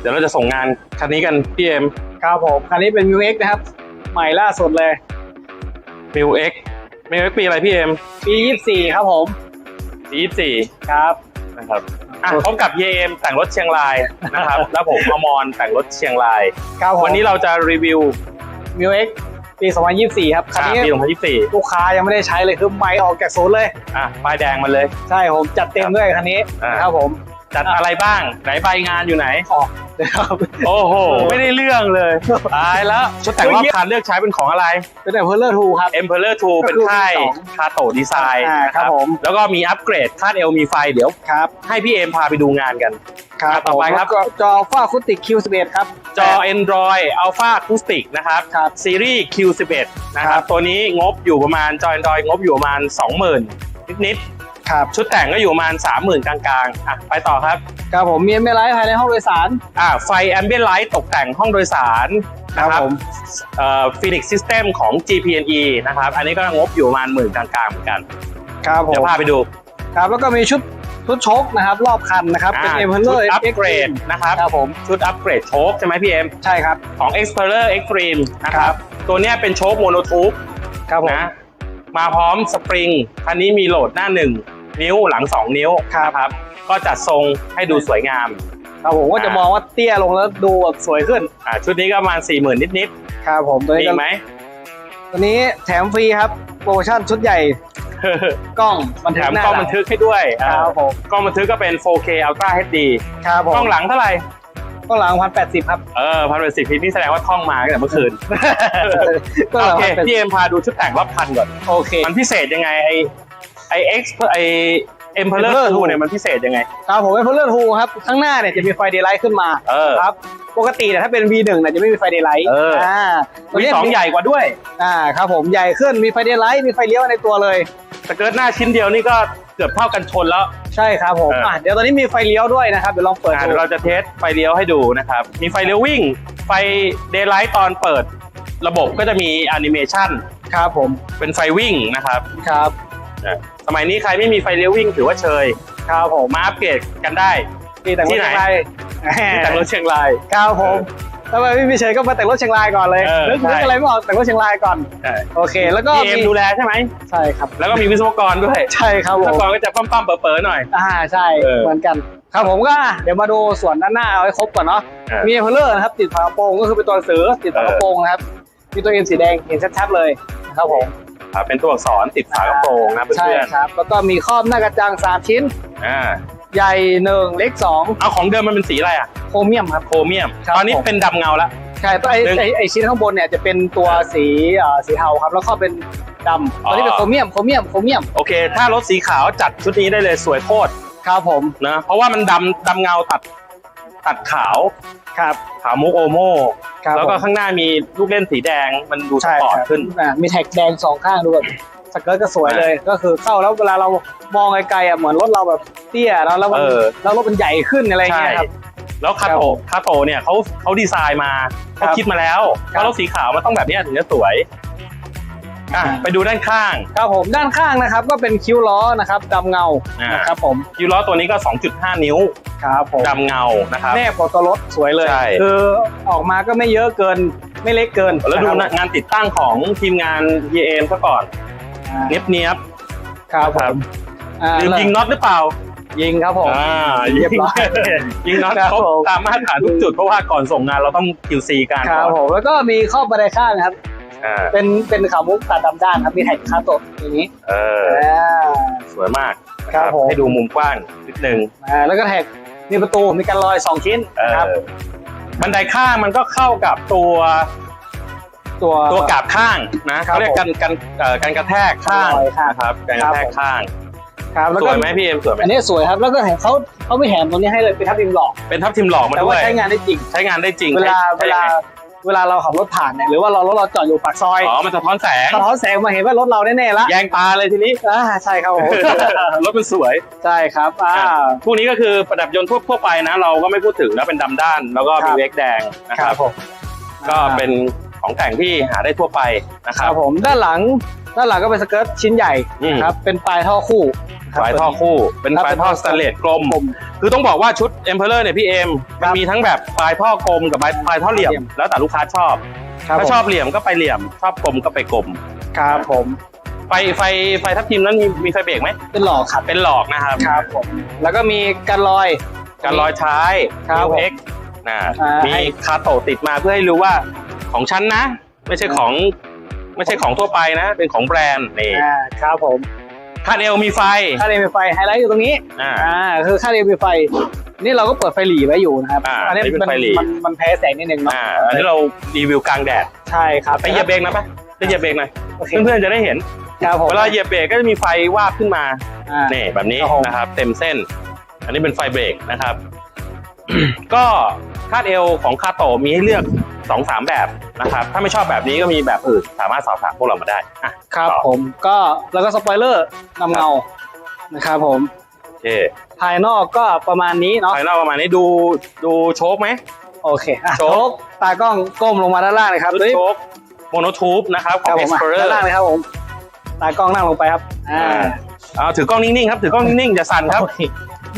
เดี๋ยวเราจะส่งงานคันนี้กันพี่เอ็มครับผมคันนี้เป็น m ิวเอ็กนะครับ ใหม่ล่าสุดเลยมิวเอ็กมิวเอ็กปีอะไรพี่เอ็มปี24 ครับผมปียี่สี่ครับ นะครับอะพบกับเยเอ็มแต่งรถเชียงรายนะครับ แล้วผมอมรแต่งรถเชียงราย ครับผมวันนี้เราจะรีวิว m ิวเอ็กปี 2024 ครับคันอะนี้ปี2024ลูกค้ายังไม่ได้ใช้เลยคือใหม่ออกจากศูนย์เลย อะป้ายแดงมาเลย ใช่ผมจัดเต็มด้วยคันนี้อ่าครับผม จัดอะไรบ้าง ไหนใบงานอยู่ไหนออกนะครับโอ้โห ไม่ได้เรื่องเลยตายแล้วชุดแต่งรอบคันเลือกใช้เป็นของอะไร เป็นแต่เพลเลอร์ทูครับ Emperor 2เป็นค่ายก็คือคาโตดีไซน์อ่าครับผม แล้วก็มีอัปเกรดคาดเอลมีไฟเดี๋ยวครับให้พี่เอ็มพาไปดูงานกันครับต่อไปครับผมแล้วก็จอฟ้าคุติก Q11 ครับ จอ Android Alpha Acoustic นะครับครับซีรีส์ Q11 นะคครัรับบตัวนี้งบอยู่ประมาณจอ Android งบอยู่ประมาณ 20,000 นิด ครับๆชุดแต่งก็อยู่ประมาณ30,000 กลางๆอะไปต่อครับ ครับผมมีไม่ไลท์ภายในห้องโดยสาร อะไฟ Ambient Light ตกแต่งห้องโดยสารนะคครัรับบผม เอ่อ Phoenix System ของ GPNE นะครับ อันนี้ก็งบอยู่ประมาณหมื่นกลางๆเหมือนกัน ครับผเดี๋ยมวพาไปดูครับแล้วก็มีชุดชุดโชคนะครับ รอบคันนะครับ เป็นอ่าเอ็มเพลชุเลอดร์อัปเกรดนะครับ ครับผมชุดอัปเกรดโชคใช่ไหมพี่เอ็ม ใช่ครับ ของ Explorer Extreme นะคครัรับ บ ตัวเนี้ยเป็นโชคโมโนทูบครับผมนะ มาพร้อมสปริง คันนี้มีโหลดหน้า1นิ้ วหลัง 2 นิ้วครับนะครับ ก็จัดทรงให้ดูสวยงาม ครับผมก็จะมองว่าเตี้ยลงแล้วดูแบบสวยขึ้นอ่าชุดนี้ก็ประมาณ 4 0,000 นิดครับผมตัวๆมีนี้อีก็กไหม ตัวนี้แถมฟรีครับโปรโมชั่นชุดใหญ่กล้องบันแถทึกมหน้ากล้องหลับันทึกให้ด้วยคอ่ารับผมกล้องบันทึกก็เป็น 4K Ultra HD ครับผมกล้องหลังเท่าไหร่ กล้องหลังพันแปดสิบครับเออพันเป็นสิบพินี่แสดงว่าท่องมาตั้งแต่เมื่อคืน กล้องหลัโองเค พันแปดพี่เอ็มพาดูชุดแต่งรอบคันก่อน โอเค มันพิเศษยังไงไอ ไอเอ็กซ์ไอเอ็มเพลเลอ Emperor ร์ทู2เนี่ยมันพิเศษยังไง ครับผมเป็นเพลเลอร์ทูครับข้างหน้าเนี่ยจะมีไฟเดย์ไลท์ขึ้นมาเออครับปกติเนี่ยถ้าเป็น V1 เนี่ยจะไม่มีไฟเดย์ไลท์เอออ่ตัวมีนี้สองใหญ่กว่าด้วย อ่าครับผมใหญ่ขึ้นมีไฟเดย์ไลท์มีไฟเลี้ยวในตัวเลย สเกิร์ตหน้าชิ้นเดียวนี่ก็เกือบเท่ากันชนแล้ว ใช่ครับผมเอออ่ อะเดี๋ยวตอนนี้มีไฟเลี้ยวด้วยนะครับเดี๋ยวลองเปิดอะดูเดี๋ยวเราจะเทสไฟเลี้ยวให้ดูนะครับ มีไฟเลี้ยววิ่ง ไฟเดย์ไลท์ตอนเปิด ระบบก็จะมีแอนิเมชันครับผมเป็นไฟวิ่งนะครับ ครับอะ สมัยนี้ใครไม่มีไฟเลี้ยววิ่งถือว่าเชยครับผมมาอัปเกรดกันได้ที่แต่งรถที่ไหนเชียงรายที่แต่งรถเชียงราย ครับผมถ้าไม่มีเฉยก็มาแต่งรถเชียงรายก่อนเลยเออนึกใช่ นึกอะไรไม่ออกแต่งรถเชียงรายก่อน ใช่โอเค แล้วก็พี่เอ็มดูแลใช่ไหม ใช่ครับ แล้วก็มีวิศวกรด้วยใช่ครับวิผศวมกรก็จะปั้มๆเป๋อๆหน่อย อ่าใช่เออเหมือนกัน ครับผมก็อะเดี๋ยวมาดูส่วนด้านหน้าเอาให้ครบก่อนเนาะอะมีเพลเลอร์นะครับ ติดฝากระโปรงก็คือเป็นตัวหนังสือติดฝากระโปรงนะครับ มีตัวเอ็นสีแดงเห็นชัดๆเลยนะครับผม อะเป็นตัวอักษรติดฝากระโปรงนะใช่เพื่อนครับ แล้วก็มีครอบหน้ากระจังสามชิ้น ๆอ่าใหญ่หนึ่งเล็กสองเอาของเดิมมันเป็นสีอะไรอะโครเมียมครับ โครเมียม ครับตอนนี้ผม เป็นดำเงาแล้วใช่ตัวไอ้หนึ่งไอ้ไอ้ชิ้นข้างบนเนี่ยจะเป็นตัวสีเอ่อสีเทาครับ แล้วก็เป็นดำอ๋อ ตัวนี้เป็นโครเมียมโครเมียมโครเมียมโอเค ถ้ารถสีขาวจัดชุดนี้ได้เลยสวยโคตรครับผม นะเพราะว่ามันดำดำเงาตัด ตัดขาวครับ ขาวมุกโอโมครับแล้วก็ผมข้างหน้ามีลูกเล่นสีแดงมันดูสใช่ปอร์ตครับขึ้น อ่ามีแท็กแดงสองข้างดูแบบสเกิร์ตก็สวยเลย ก็คือเข้าแล้วเวลาเรามองไกลๆอะเหมือนรถเราแบบเตี้ยแล้วแล้วมันเออ แล้วรถมันใหญ่ขึ้นอะไรอย่างใช่ เงี้ยครับ แล้วคาครับโตผมคาโตเนี่ยเขาเขาดีไซน์มาเขาครับคิดมาแล้วครัว่าบรถสีขาวมันต้องแบบเนี้ยถึงจะสวย อะไปดูด้านข้างครับผมด้านข้างนะครับก็เป็นคิ้วล้อนะครับดำเงาอ่านนะครับผมยูล้อตัวนี้ก็ 2.5 นิ้วครับผมดำเงานะครับแนบกับตัวรถสวยเลย ใช่ คือออกมาก็ไม่เยอะเกินไม่เล็กเกินแล้วดูนะนะงานติดตั้งของทีมงาน e m ซะก่อน อ่าเนียบเนียบครับผมอ่าลืมยิงน็อตหรือเปล่ายิงครับผม อ่าเรียบร้อยยิงน็อตครับครบผม ตามมาตรฐานทุกจุดเพราะว่าก่อนส่งงานเราต้อง QC กันครัก่บอนผมแล้วก็มีข้อบันไดข้างครับ อ่าเป็นเป็นขามุกตัดดำด้านครับมีแท็กคาโตะอย่างนี้เอออ่า สวยมากนะครับผม ให้ดูมุมกว้างนิดนึงอ่าแล้วก็แท็กมีประตูมีการลอยสองชิ้นเออนะครับบันไดข้างมันก็เข้ากับตัวตัว ตัวกาบข้างนะครับเขาเรียกผมกันกันเอ่อกันกระแทกข้างลอยข้างนะครับกันกระแทกข้างครับแล้วสก็วยไหมพี่เอ็มสวยไหมอันนี้สวยครับแล้วก็เห็นเขาเขาไม่แถมตัวนี้ให้เลยเป็นทับทิมหลอก เป็นทับทิมหลอกมาแต่ด้ว่าวย ใช้งานได้จริง ใช้งานได้จริงเวลาใช้เวลาใช้ เวลาเราขับรถผ่านเนี่ยหรือว่าเรารถเราจอดอยู่ปากซอยอ๋อมันสะท้อนแสงสะท้อนแสงมาเห็นว่ารถเราแน่ๆละแยงตาเลยทีนี้อ่าใช่ครับผมรถมันสวยใช่ครับอ่าพวกนี้ก็คือประดับยนต์ทั่วทั่วไปนะ เราก็ไม่พูดถึงแล้วเป็นดำด้าน แล้วก็ครัมีบเวกแดงนะครับผมก็เป็นของแต่งที่หาได้ทั่วไปนะคครัรับบผมด้านหลังด้านหลังก็เป็นสเกิร์ตชิ้นใหญ่อืมนะครับเป็นปลายท่อคู่ครับ ฝายท่อคู่ เป็นครับฝายท่อสแตนเลสกลมกลม คือต้องบอกว่าชุด Emperor เนี่ยพี่เอมครัมันบมีทั้งแบบปลายท่อกลมกับปลายปลายท่อเหลี่ยมเหลี่ยม แล้วแต่ลูกค้าชอบครับถ้าผมชอบเหลี่ยมก็ไปเหลี่ยม ชอบกลมก็ไปกลม ครับผม ไฟไฟไฟทับทิมนั้นมีมีไฟเบรกไหม เป็นหลอกครับ เป็นหลอกนะครับ ครับผม แล้วก็มีกันรอยการลอยท้ายครับผมเอ็กนะอ่ามีมีคาโตะติดมาเพื่อให้รู้ว่าของฉันนะ ไม่ใช่ของไม่ใช่ของทั่วไปนะ เป็นของแบรนด์นี่อ่าครับผม คาดเอลมีไฟ ค่าเดมีไฟไฮไลท์อยู่ตรงนี้อ่าอ่าคือค่าเดมีไฟ นี่เราก็เปิดไฟหลีไว้อยู่นะครับอ่านี้อันนี้เป็นมัไฟหรี่มันมันแพ้แสงนิดนึงเนาะอ่าอันนี้เรารีวิวกลางแดดใช่ครับไปเหยียบเบรกนะปะไปเหยียบเบรกหน่อยโอเคเพื่อนๆจะได้เห็นครับผมเวลาเหยียบเบรกก็จะมีไฟวาบขึ้นมา อ่า นี่แบบนี้ครับผม นะครับ เต็มเส้น อันนี้เป็นไฟเบรกนะครับ ก็ คาดเอวของคาโตะมีให้เลือกสองสามแบบนะครับ ถ้าไม่ชอบแบบนี้ก็มีแบบอื่นสามารถสอบถามพวกเรามาได้อะครับต่อผมก็แล้วก็สปอยเลอร์นำเงานะครับผมโอเคภายนอกก็ประมาณนี้เนาะภายนอกประมาณนี้ดูดูโชคไหมโอเคอะโชโชคคตากล้องก้มลงมาด้านล่างเลยครับชุดตัวนี้โชคโมโนทูบนะครับขคอรับงผมอะ Explorer ด้านล่างเลยครับผมตากล้องนั่งลงไปครับอ่าอ่าเอาถือกล้องนิ่งๆครับถือกล้องนิ่งๆอย่าสั่นครับโอเค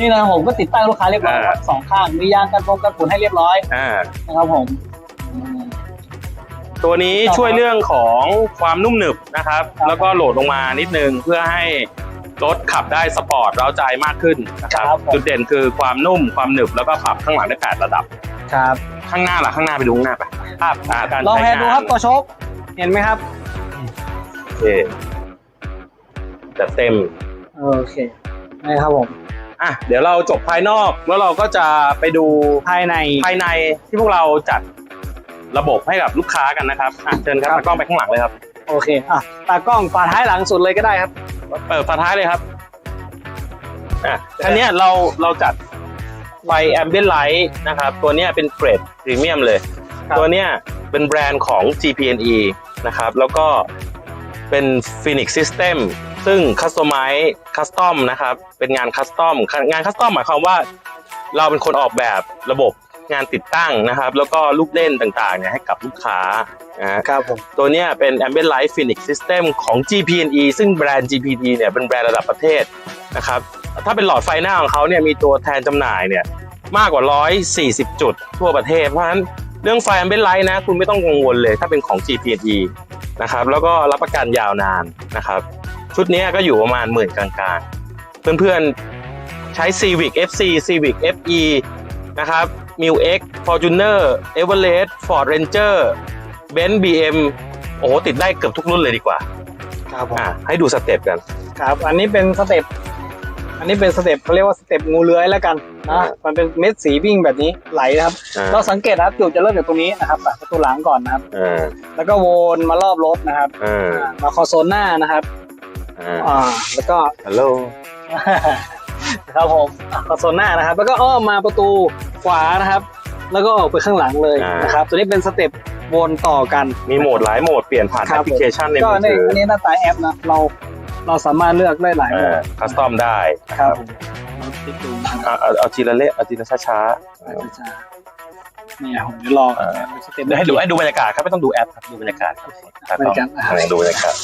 นี่นะผมก็ติดตั้งลูกค้าเรียบร้อยครับสองข้างมียางกันฟงกันฝุ่นให้เรียบร้อยอ่านะครับผมอืมตัวนี้ครับช่วยเรื่องของความนุ่มหนึบนะครับครับ แล้วก็โหลดลงมานิดนึงเพื่อให้รถขับได้สปอร์ตเร้าใจมากขึ้นนะครับ ครับผม จุดเด่นคือความนุ่มความหนึบแล้วก็ปรับข้างหลังได้แปดระดับ ครับข้างหน้าล่ะข้างหน้าไปดูข้างหน้าไปภาพอ่าการลองใช้แพนดูครับงานตัวโชคเห็นไหมครับ โอเคจัดเต็มโอเคนี่ครับผม อะเดี๋ยวเราจบภายนอกแล้วเราก็จะไปดูภายในภายในที่พวกเราจัดระบบให้กับลูกค้ากันนะครับอะเชิญครับครับตากล้องไปข้างหลังเลยครับโอเคอะตากล้องฝาท้ายหลังสุดเลยก็ได้ครับ เปิดฝาท้ายเลยครับอะคันเนี้ยเราเราจัดไฟแอมเบียนไลท์นะครับ ตัวเนี้ยเป็นเกรดพรีเมียมเลย ครับ ตัวเนี้ยเป็นแบรนด์ของ GPNE นะครับ แล้วก็เป็น Phoenix System ซึ่ง Customize Custom นะครับ เป็นงานคัสตอม งานคัสตอมหมายความว่า เราเป็นคนออกแบบระบบงานติดตั้งนะครับ แล้วก็ลูกเล่นต่างๆเนี่ยให้กับลูกค้านะฮะครับผมตัวเนี้ยเป็น Ambient Light Phoenix System ของ GPNE ซึ่งแบรนด์ GPNE เนี่ยเป็นแบรนด์ระดับประเทศนะครับ ถ้าเป็นหลอดไฟหน้าของเขาเนี่ยมีตัวแทนจำหน่ายเนี่ยมากกว่า 140 จุดทั่วประเทศ เพราะฉะนั้นเรื่องไฟ Ambient Light นะ คุณไม่ต้องกังวลเลยถ้าเป็นของ GPNE นะครับ แล้วก็รับประกันยาวนานนะครับ ชุดเนี้ยก็อยู่ประมาณหมื่นกลางๆ เพื่อนๆใช้ Civic FC Civic FE นะครับ m i X Fortuner Everest Ford Ranger Benz BM โอ้โหติดได้เกือบทุกรุ่นเลยดีกว่า ครับผมอะให้ดูสเต็ปกัน ครับ อันนี้เป็นสเต็ปอันนี้เป็นสเต็ปเขาเรียกว่าสเต็ปงูเลื้อยแล้วกันนะอ่ามันเป็นเม็ดสีวิ่งแบบนี้ไหลนะครับอ่าเราสังเกตนะครับจุดจะเริ่มจากตรงนี้นะครับตัดประตูหลังก่อนนะครับอ่าแล้วก็วนมารอบรถนะครับอ่าอ่ามาคอโซนหน้านะครับ อ่าอ่าแล้วก็ฮัลโหลครับผมคอนโซลหน้านะครับ แล้วก็อ้อมมาประตูขวานะครับ แล้วก็ออกไปข้างหลังเลยนะครับ ตัวนี้เป็นสเต็ปวนต่อกัน มีโหมดหลายโหมดเปลี่ยนผ่านครัแอบปพลิเคชันในก็มือในถืออันนี้หน้าตาแอปนะเราเราสามารถเลือกได้หลายโหมดคัสตอมได้ครับผมลองคลิกดูนะครับเอาเอาเอาทีละเละเอาทีละช้า นี่ผมจะลองเป็นสเต็ปๆเดี๋ยวให้ดูให้ดูบรรยากาศครับไม่ต้องดูแอปครับดูบรรยากาศครับครับบรรยากาศนะครับดูบรรยากาศ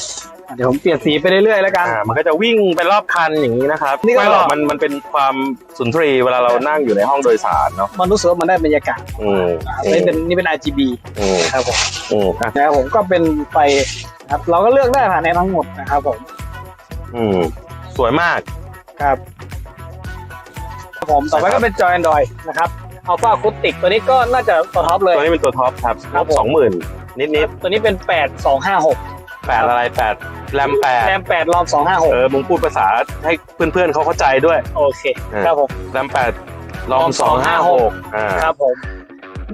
เดี๋ยวผมเปลี่ยนสีไปเรื่อยๆแล้วกันอ่ามันก็จะวิ่งไปรอบคันอย่างนี้นะครับนี่ก็ไม่หรอกมันมันเป็นความสุนทรีย์เวลาเรานั่งอยู่ในห้องโดยสารเนาะมันรู้สึกว่ามันได้บรรยากาศอืมอันนี่เป็นนี่เป็น RGB อืมครับผมอืมอะนะครับผมก็เป็นไฟนะครับ เราก็เลือกได้ผ่านในทั้งหมดนะครับผม อืมสวยมากครับครับผมต่อไปก็เป็นจอย Android นะครับ อัลฟาคุติกตัวนี้ก็น่าจะตัวท็อปเลย ตัวนี้เป็นตัวท็อปครับครับผม สองหมื่นนิดนิดตัวนี้เป็น 8256ๆแปดอะไรแปดแรมแปดแรม8รอมเออมึงพูดภาษาให้เพื่อนๆเขาเข้าใจด้วย256โอเค เออ ครับผม แรมแปดลองลองสองห้าหกอ่า ครับผม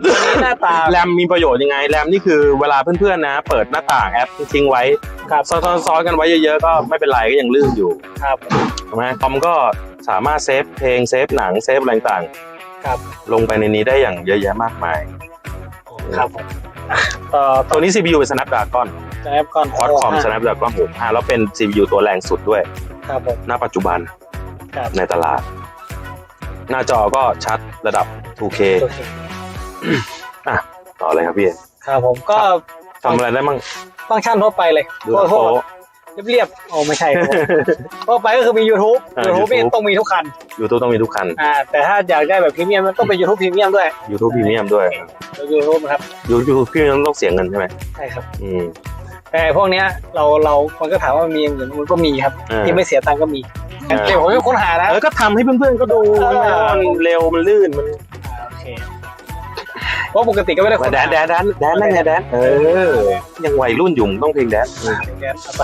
ตัวนี้หน้าตา แรมมีประโยชน์ยังไงแรมนี่คือเวลาเพื่อนๆนะ เปิดหน้าต่างแอปทิ้งไว้ครับซ้อนๆกันไว้เยอะๆก็ไม่เป็นไรก็ยังลื่นอยู่ครับถูกไหมคอมก็สามารถเซฟเพลงเซฟหนังเซฟอะไรต่าง ครับๆลงไปในนี้ได้อย่างเยอะแยะมากมายครับผมต่อตัวนี้ CPU เป็น Snapdragon จะแอปก่อน Qualcomm Snapdragon 65แล้วเป็น CPU ตัวแรงสุดด้วย ครับผมณปัจจุบันครับในตลาด หน้าจอก็ชัดระดับ 2K โอเคต่อเลยครับพี่ครับผมก็ทำอะไรได้มั่ง ฟังก์ชันทั่วไปเลยดูหนังพวกโป๊ เรียบๆโอ้ไม่ใช่ครับผมทั่วไปก็คือมี YouTube อ่า YouTube นี่ YouTube ต้องมีทุกคัน YouTube ต้องมีทุกคัน อ่า แต่ถ้าอยากได้แบบพรีเมียมมันต้องเป็น YouTube พรีเมียมด้วย YouTube พรีเมียมด้วยแล้ว YouTube นะครับ YouTube พรีเมียมต้องเสียเงินใช่ไหมใช่ครับ อืมแต่พวกเนี้ยเราเรามันก็ถามว่ามันมีอย่างอื่นมันก็มีครับ อ่า ที่ไม่เสียตังค์ก็มีอ่าเดี๋ยวผมจะค้นหานะ เออก็ทำให้เพื่อนๆก็ดูเออมันเร็วมันลื่นมันอ่าโอเค เพราะปกติก็ไม่ได้ค้นแดหานแดนแดนแดนนั่นไงแดนเออ ยังวัยรุ่นอยู่ต้องเพลงแดนแดนเอาไป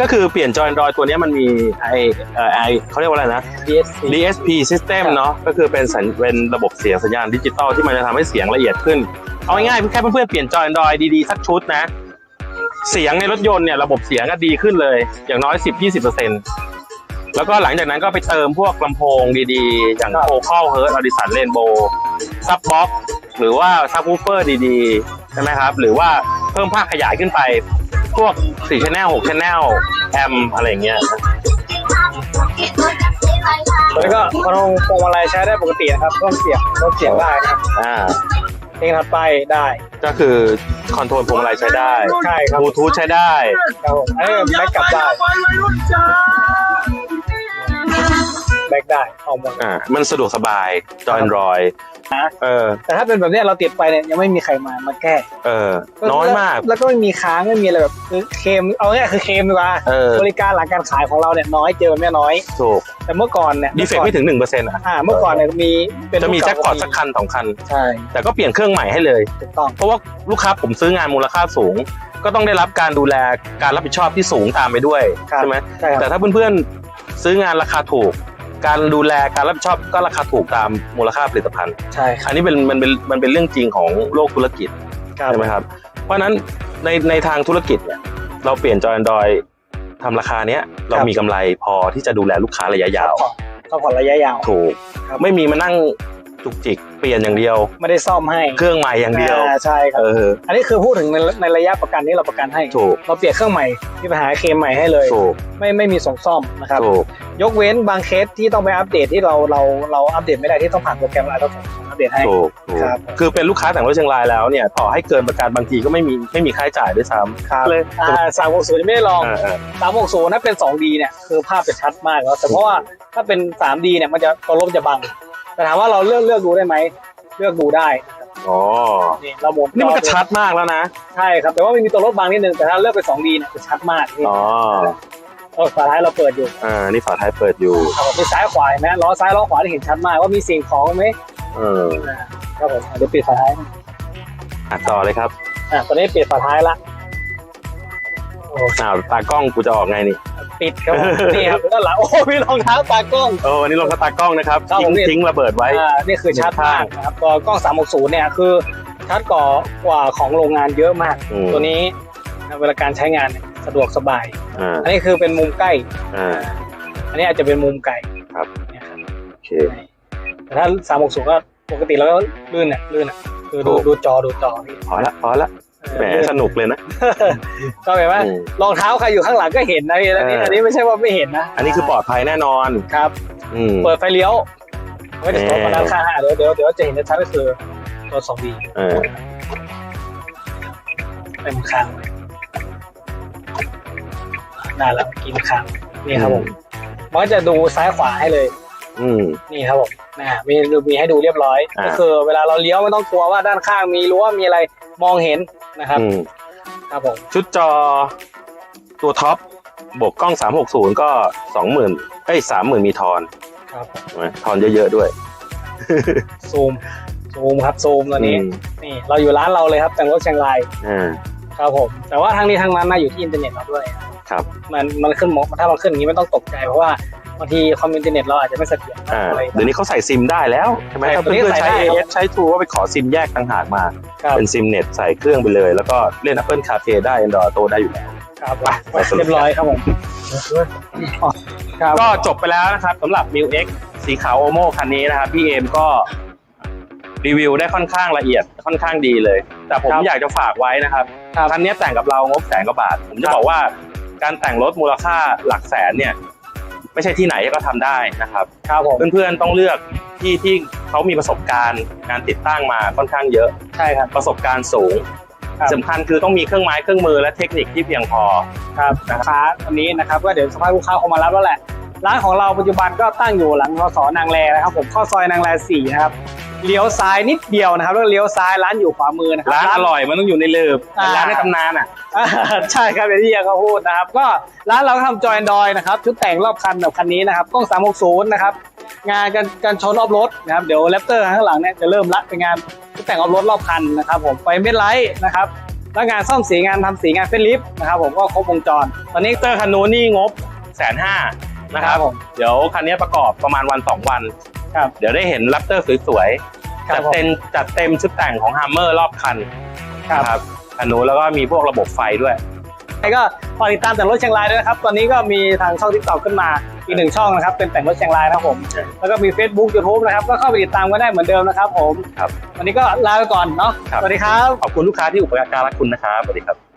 ก็คือเปลี่ยนจอ Android ตัวเนี้ยมันมีไอเอ่อไอเขาเรียกว่าอะไรนะ DSP DSP system เนาะก็คือเป็นสัญเป็นระบบเสียงสัญญาณดิจิตอลที่มันจะทำให้เสียงละเอียดขึ้น เอาง่ายๆแค่เพื่อนๆเปลี่ยนจอ Android ดีๆ สักชุดนะ เสียงในรถยนต์เนี่ยระบบเสียงก็ดีขึ้นเลย อย่างน้อย 10-20% แล้วก็หลังจากนั้นก็ไปเติมพวกลำโพงดีๆ อย่างครับโ o ค a l เฮิร์ตอดิสันเรนโบซับบ็อกหรือว่าซับวูเฟอร์ดีๆ ใช่ไหมครับ หรือว่าเพิ่มภาคขยายขึ้นไป พวก4 channel 6 channel แอมอะไรอย่างเงี้ยแล้วก็พนงพวงมาลัยใช้ได้ปกตินะครับเพิ่มเสียงลดเสียงได้นะครับอ่าเพลงถัดไปได้ ก็คือคอนโทรลพวงมาลัยใช้ได้ใช่ครับบลูทูธใช้ได้ครับผมเออแบ็กกลับได้ แบ็กได้เอาหมดอ่ามันสะดวกสบายจอ Android นะเออ แต่ถ้าเป็นแบบเนี้ยเราติดไปเนี่ยยังไม่มีใครมามาแก้ เออ น้อยมาก แล้วแล้วก็ไม่มีค้างไม่มีอะไรแบบคือเคลมเอาง่ายๆคือเคลมดีกว่าเออบริการหลังการขายของเราเนี่ยน้อยเจอแบบเนี้ยน้อยถูกแต่เมื่อก่อนเนี่ยดีเฟกไม่ถึง1%อะอ่าเมื่อก่อนเนี่ยมีเป็นจะมีรุ่แจ็คพอตเาสักคันสองคันใช่แต่ก็เปลี่ยนเครื่องใหม่ให้เลยถูกต้องเพราะว่าลูกค้าผมซื้องานมูลค่าสูง ก็ต้องได้รับการดูแลการรับผิดชอบที่สูงตามไปด้วยครับใช่ไหมใช่ครับแต่ถ้าเพื่อนๆซื้องานราคาถูก การดูแลการรับผิดชอบก็ราคาถูกตามมูลค่าผลิตภัณฑ์ ใช่ครับอันนี้เป็นมันเป็นมันเป็นเรื่องจริงของโลกธุรกิจครับใช่ไหมครับ เพราะฉะนั้นในในทางธุรกิจเนี่ยเราเปลี่ยนจอ Android ทำราคาเนี้ยเรามีกำไรพอที่จะดูแลลูกค้าระยะยาว ซัพพอร์ตระยะยาว ถูก ครับ ไม่มีมานั่ง จุกจิกเปลี่ยนอย่างเดียว ไม่ได้ซ่อมให้เครื่องใหม่อย่างเดียวอ่าใช่ครับ เออ อันนี้คือพูดถึงในในระยะประกันที่เราประกันให้ ถูก เราเปลี่ยนเครื่องใหม่ที่ปัญหาเคลมใหม่ให้เลย ถูกไม่ไม่มีส่งซ่อมนะครับ ถูกยกเว้นบางเคสที่ต้องไปอัปเดตที่เราเราเราอัปเดตไม่ได้ที่ต้องผ่านโปรแกรมอะไรต้องอัปเดตให้ ถูกถูกครับ คือเป็นลูกค้าแต่งรถเชียงรายแล้วเนี่ยต่อให้เกินประกันบางทีก็ไม่มีไม่มีค่าใช้จ่ายด้วยซ้ำครับเลยอ่าสามหกศูนย์ไม่ได้ลองอ่าอ่าสามหกศูนย์ถ้าเป็น 2D เนี่ยคือภาพจะชัดมากแล้วแต่เพราะว่าถ้าเป็น 3D เนี่ยมันจะตัวลบจะบัง แต่ถามว่าเราเลือกเลือกดูได้ไหมเลือกดูได้นะครับอ๋อนี่เราหมุนนี่มันก็ชัดมากแล้วนะใช่ครับแต่ว่ามันมีตัวลบบังนิดนึงแต่ถ้าเลือกเป็น 2D เนี่ยจะชัดมากนี่อ๋อเออฝาท้ายเราเปิดอยู่อ่านี่ฝาท้ายเปิดอยู่ครับผมเป็นซ้ายขวาเห็นไหมล้อซ้ายล้อขวาที่เห็นชัดมากว่ามีสิ่งของไหมเออครับผมเดี๋ยวปิดฝาท้ายอะต่อเลยครับอะตอนนี้ปิดฝาท้ายละโอ้อ้าวตากล้องกูจะออกไงนี่ ปิดครับผมนี่ครับด้านหลังโอ้มีรองเท้าตากล้อง เออวันนี้ลงกับตากล้องนะครับครับทิ้ผงมนี่ทิ้งระเบิดไว้ อ่านี่คือชัดมากนะครับตัวกล้อง 360 เนี่ยคือชัดกว่ากว่าของโรงงานเยอะมาก อืม ตัวนี้เวลาการใช้งานเนี่ยสะดวกสบาย อ่าอันนี้คือเป็นมุมใกล้ อ่า อันนี้อาจจะเป็นมุมไกลครับ เนี่ยครับโอเค แต่ถ้า 360 ก็ปกติเราก็ลื่นอะลื่นอะคือดูถูก ดูจอดูจอนี่พอละพอละ แหมลื่นสนุกเลยนะ ก็เห็นไหมอืมรองเท้าใครอยู่ข้างหลังก็เห็นนะอันนี้เอออัอันนี้ไม่ใช่ว่าไม่เห็นนะ อันนี้คือปลอดภัยแน่นอนครับอืมเปิดไฟเลี้ยวไม่ได้เออโชว์มาด้านข้างอะเดี๋ยวเดี๋ยวเดี๋ยวจะเห็นชัดก็คือตัวสองดีเออเต็มคันได้แล้วกินคันนี่ครับผมมันก็จะดูซ้ายขวาให้เลย อืมนี่ครับผมนะมีมีให้ดูเรียบร้อยอ่าก็คือ เวลาเราเลี้ยวไม่ต้องกลัวว่าด้านข้างมีรั้วมีอะไรมองเห็นนะครับอืมครับผมชุดจอตัวท็อปบวกกล้อง 360 ก็ 20,000เอ้ย30,000 มีทอนครับผมใช่ไหมทอนเยอะๆด้วย ซูม ซูมครับซูมตัวนี้อืมนี่เราอยู่ร้านเราเลยครับ แต่งรถเชียงรายอ่าครับผม แต่ว่าทางนี้ทางนั้นนะอยู่ที่อินเทอร์เน็ตเราด้วย ครับ มันมันขึ้นมถ้ามันขึ้นอย่างนี้ไม่ต้องตกใจเพราะว่า บางทีคอมอินเทอร์เน็ตเราอาจจะไม่เสถียรอ่าอะไรเดี๋ยวนี้เขาใส่ซิมได้แล้วใช่ไหมใช่ถ้าตัวนี้เพื่อนๆใส่ใช้ได้ครับ AS ใช้ True ก็ไปขอซิมแยกต่างหากมา ครับเป็นซิมเน็ตใส่เครื่องไปเลย แล้วก็เล่น Apple CarPlay ได้ Android Auto ได้อยู่แล้ว ครับไปไปสรุป เรียบร้อยครับผมอ๋อครับก็จบไปแล้วนะครับสำหรับ m ิ w X สีขาวโอโมคันนี้นะครับ พี่เอมก็รีวิวได้ค่อนข้างละเอียดค่อนข้างดีเลย แต่ผมอยากจะฝากไว้นะครับครับ คันนี้แต่งกับเรางบแสนกว่าบาท ผมจะบอกว่าการแต่งรถมูลค่าหลักแสนเนี่ย ไม่ใช่ที่ไหนก็ทำได้นะครับครับผมเพื่อนๆต้องเลือกที่ที่เขามีประสบการณ์การติดตั้งมาค่อนข้างเยอะใช่ครับประสบการณ์สูงครับสำคัญคือต้องมีเครื่องไม้เครื่องมือและเทคนิคที่เพียงพอครับลูกค้าวันนี้นะครับก็เดี๋ยวสภาพลูกค้าคงมารับแล้วแหละร้านของเราปัจจุบันก็ตั้งอยู่หลังรสนางแรนะครับผมเข้าซอยนางแรสี่นะครับเลี้ยวซ้ายนิดเดียวนะครับแล้วเลี้ยวซ้ายร้านอยู่ขวามือนะครัร้านอร่อยมันต้องอยู่ในลืบอ่าร้านในตำนานอะอ่า ใช่ครับอย่างที่เฮียเขาพูดนะครับ ก็ร้านเราก็ทำจอยดอยนะครับชุดแต่งรอบคันแบบคันนี้นะครับกล้อง 360 นะครับ งานการการชนรอบรถนะครับ เดี๋ยวแรปเตอร์ข้างหลังเนี่ยจะเริ่มละเป็นงานชุดแต่งรอบรถรอบคันนะครับ ผมไฟเม็ดไลท์นะครับแล้วงานซ่อมสีงานทำสีงานเฟรนลิฟต์นะครับ ผมก็ครบวงจร ตอนนี้เตอร์คันนู้นนี่งบแสนห้านะครับครับผมเดี๋ยวคันนี้ประกอบประมาณวันสองวันครับเดี๋ยวได้เห็นแรปเตอร์สวยๆครัจับดผมเต็มจัดเต็มชุดแต่งของฮัมเมอร์รอบคันครับนะ ครับคันนู้นแล้วก็มีพวกระบบไฟด้วยแล้วก็ฝากติดตามแต่งรถเชียงรายด้วยนะครับ ตอนนี้ก็มีทางช่องทิกตอกขึ้นมาอีกหนึ่งช่องนะครับ เป็นแต่งรถเชียงรายนะครับผม แล้วก็มี Facebook YouTube นะครับ ก็เข้าไปติดตามกันได้เหมือนเดิมนะครับผมครับวันนี้ก็ลาไปก่อนเนาะครับสวัสดีครับ ขอบคุณลูกค้าที่อุปการะคุณนะครับสวัสดีครับ